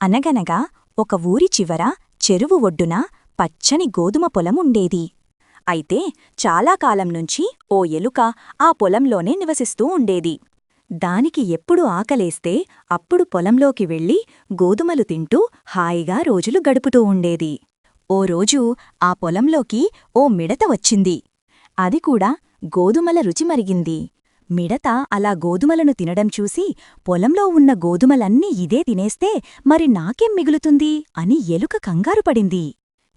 అనగనగా ఒక ఊరి చివర చెరువు ఒడ్డున పచ్చని గోధుమ పొలం ఉండేది అయితే చాలా కాలం నుంచి ఓ ఎలుక ఆ పొలంలోనే నివసిస్తూ ఉండేది. దానికి ఎప్పుడు ఆకలేస్తే అప్పుడు పొలంలోకి వెళ్ళి గోధుమలు తింటూ హాయిగా రోజులు గడుపుతూ ఉండేది. ఓ రోజు ఆ పొలంలోకి ఓ మిడత వచ్చింది. అది కూడా గోధుమల రుచి మరిగింది. మిడత అలా గోధుమలను తినడం చూసి పొలంలో ఉన్న గోధుమలన్నీ ఇదే తినేస్తే మరి నాకేం మిగులుతుంది? అని ఎలుక కంగారుపడింది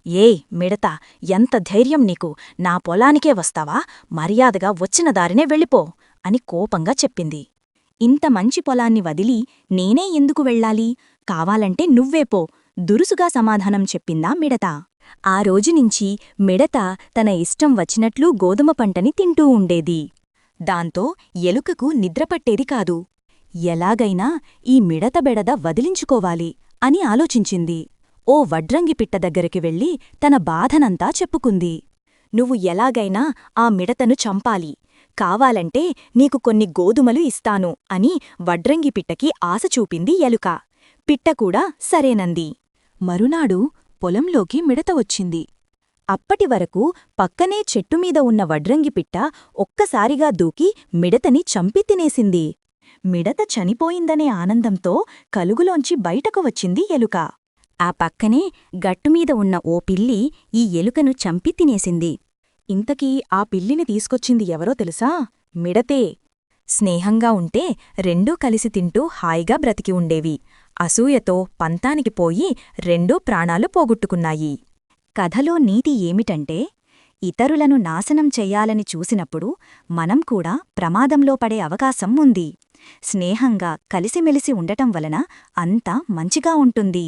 ఏ మిడత ఎంత ధైర్యం నీకు! నా పొలానికే వస్తావా? మర్యాదగా వచ్చిన దారినే వెళ్ళిపో! అని కోపంగా చెప్పింది. ఇంత మంచి పొలాన్ని వదిలి నేనే ఎందుకు వెళ్ళాలి? కావాలంటే నువ్వేపో దురుసుగా సమాధానం చెప్పిందా మిడత. ఆ రోజునించి మిడత తన ఇష్టం వచ్చినట్లు గోధుమ పంటని తింటూ ఉండేది. దాంతో ఎలుకకు నిద్రపట్టేది కాదు. ఎలాగైనా ఈ మిడత బెడద వదిలించుకోవాలి అని ఆలోచించింది. ఓ వడ్రంగి పిట్ట దగ్గరికి వెళ్ళి తన బాధనంతా చెప్పుకుంది. నువ్వు ఎలాగైనా ఆ మిడతను చంపాలి. కావాలంటే నీకు కొన్ని గోధుమలు ఇస్తాను అని వడ్రంగి పిట్టకి ఆశ చూపింది ఎలుక. పిట్టకూడా సరేనంది. మరునాడు పొలంలోకి మిడత వచ్చింది. అప్పటివరకు పక్కనే చెట్టుమీద ఉన్న వడ్రంగిపిట్ట ఒక్కసారిగా దూకి మిడతని చంపి తినేసింది. మిడత చనిపోయిందనే ఆనందంతో కలుగులోంచి బయటకు వచ్చింది ఎలుక. ఆ పక్కనే గట్టుమీద ఉన్న ఓ పిల్లి ఈ ఎలుకను చంపి తినేసింది. ఇంతకీ ఆ పిల్లిని తీసుకొచ్చింది ఎవరో తెలుసా? మిడతే. స్నేహంగా ఉంటే రెండూ కలిసి తింటూ హాయిగా బ్రతికి ఉండేవి. అసూయతో పంతానికి పోయి రెండూ ప్రాణాలు పోగొట్టుకున్నాయి. కథలో నీతి ఏమిటంటే ఇతరులను నాశనం చెయ్యాలని చూసినప్పుడు మనం కూడా ప్రమాదంలో పడే అవకాశం ఉంది. స్నేహంగా కలిసిమెలిసి ఉండటం వలన అంతా మంచిగా ఉంటుంది.